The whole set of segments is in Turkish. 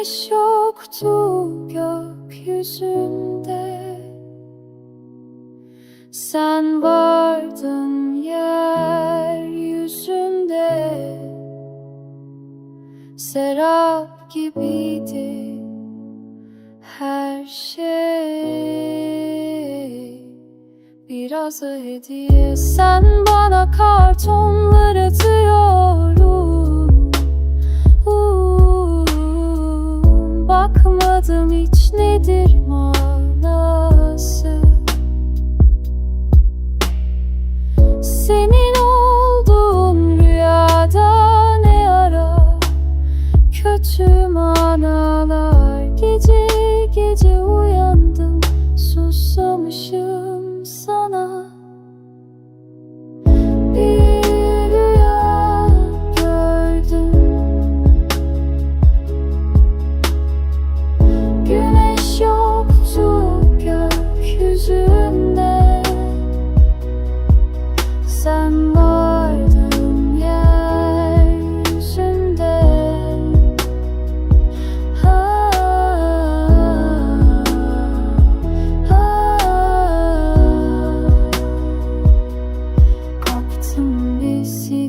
güneş yoktu gökyüzünde. Sen vardın yeryüzünde. Serap gibiydi her şey. Birazı hediye. Sen bana kartonlar atıyordun Gece uyandım Susamışım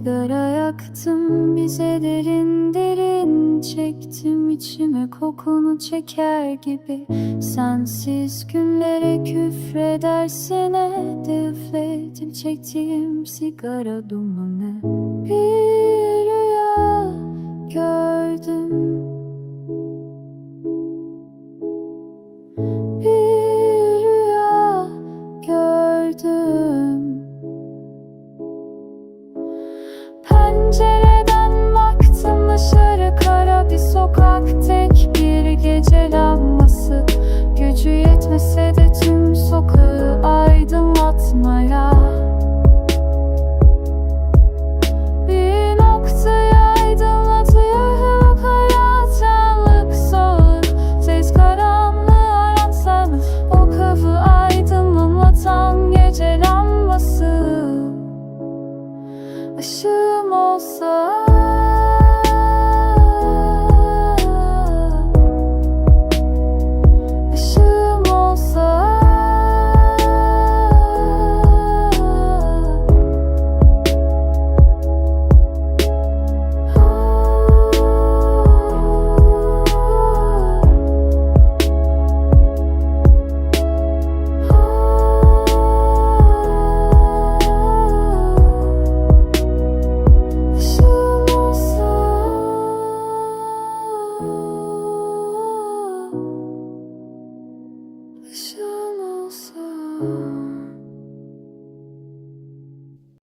sigara yaktım bize derin derin Çektim. İçime kokunu çeker gibi. Sensiz günlere küfredersine de üfledim çektiğim sigara dumanı. Bir Pencereden baktım dışarı kara bir sokak tek bir gece so so 草